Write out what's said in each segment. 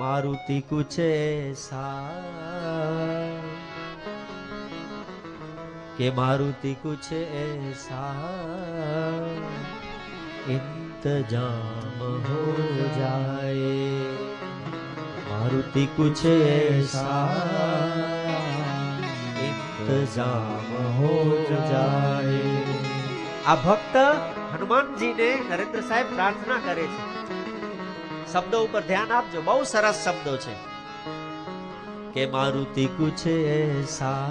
मारुति कुछ ऐसा के मारुति कुछ ऐसा इंतजाम हो जाए मारुति कुछ ऐसा इंतजाम हो जाए આ ભક્ત હનુમાનજીને નરેન્દ્ર સાહેબ પ્રાર્થના કરે છે શબ્દો ઉપર ધ્યાન આપજો બહુ સરસ શબ્દો છે કે મારુતિ કુછ એસા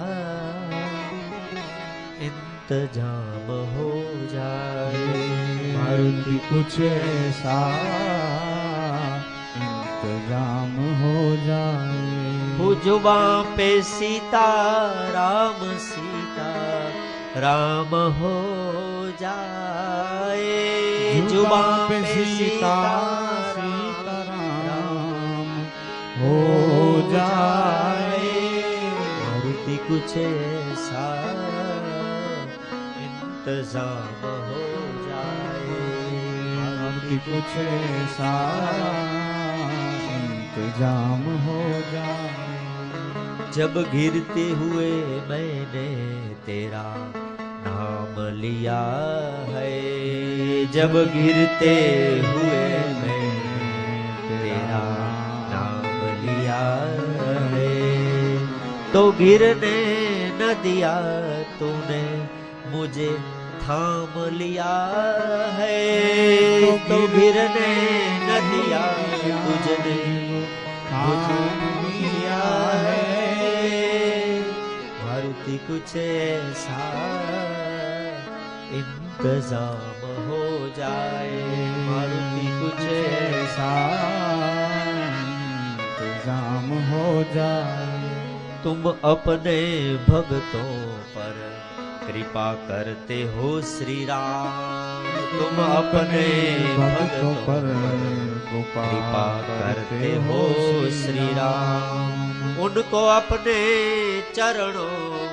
इंतजाम हो जाए मारुति कुछ ऐसा इंतजाम हो जाए जुबा पे सीता राम सीता राम हो जाए जुबा पे सीता सीता राम हो जाए। मारुति कुछ ऐसा इंतज़ाम हो जाए। मारुति कुछ ऐसा इंतज़ाम हो जाए। जब गिरते हुए मैंने तेरा नाम लिया है जब गिरते हुए तो गिरने न दिया तूने, मुझे थाम लिया है। तो गिरने न दिया तुझने थाम लिया है। मारुति कुछ ऐसा, इंतज़ाम हो जाए। मारुति कुछ तुम अपने भक्तों पर कृपा करते हो श्री राम तुम अपने भक्तों पर कृपा करते हो श्री राम उनको अपने चरणों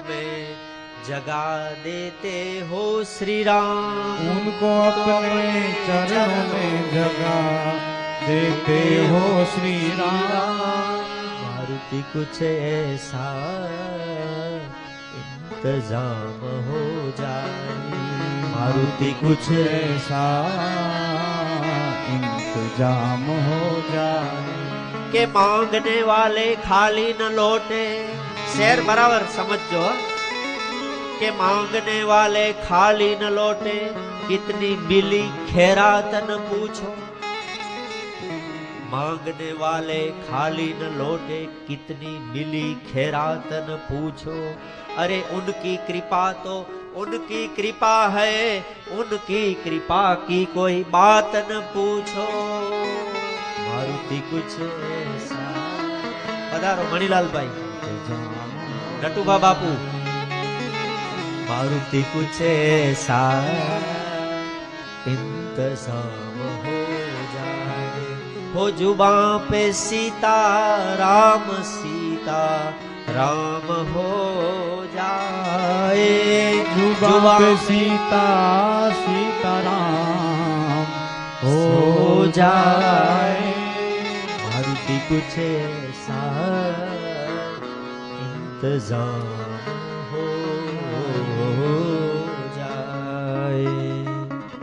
में जगा देते हो श्री राम उनको अपने चरणों में जगा देते हो श्री राम मारुति कुछ ऐसा इंतज़ाम हो जाए। मारुति कुछ ऐसा इंतज़ाम हो जाए। के मांगने वाले खाली न लौटे। शेर बराबर, समझो के मांगने वाले खाली न लौटे। कितनी मिली खैरातन पूछो। मांगने वाले खाली न लोटे, कितनी मिली खैरातन पूछो। अरे उनकी कृपा तो उनकी कृपा है, उनकी कृपा की कोई बात न पूछो। मारुति, कुछ ऐसा। पधारो मणिलाल भाई। नटू बापू। मारुति, कुछ ऐसा। इंतज़ाम हो जाए। हो जुबा पे सीता राम सीता राम हो जाए। जुबा पे सीता सीताराम हो जाए। मारुति कुछ ऐसा इंतज़ाम